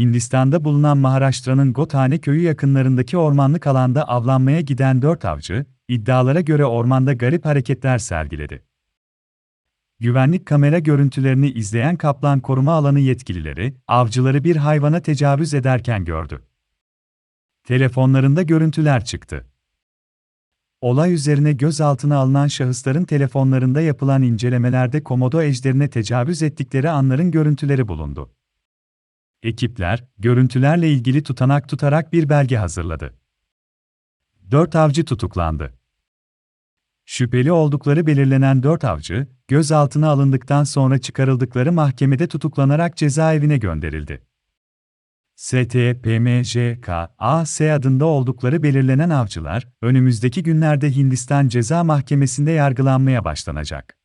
Hindistan'da bulunan Maharashtra'nın Gothane köyü yakınlarındaki ormanlık alanda avlanmaya giden dört avcı, iddialara göre ormanda garip hareketler sergiledi. Güvenlik kamera görüntülerini izleyen kaplan koruma alanı yetkilileri, avcıları bir hayvana tecavüz ederken gördü. Telefonlarında görüntüler çıktı. Olay üzerine gözaltına alınan şahısların telefonlarında yapılan incelemelerde komodo ejderine tecavüz ettikleri anların görüntüleri bulundu. Ekipler, görüntülerle ilgili tutanak tutarak bir belge hazırladı. Dört avcı tutuklandı. Şüpheli oldukları belirlenen dört avcı, gözaltına alındıktan sonra çıkarıldıkları mahkemede tutuklanarak cezaevine gönderildi. STPMJK, AS adında oldukları belirlenen avcılar, önümüzdeki günlerde Hindistan Ceza Mahkemesi'nde yargılanmaya başlanacak.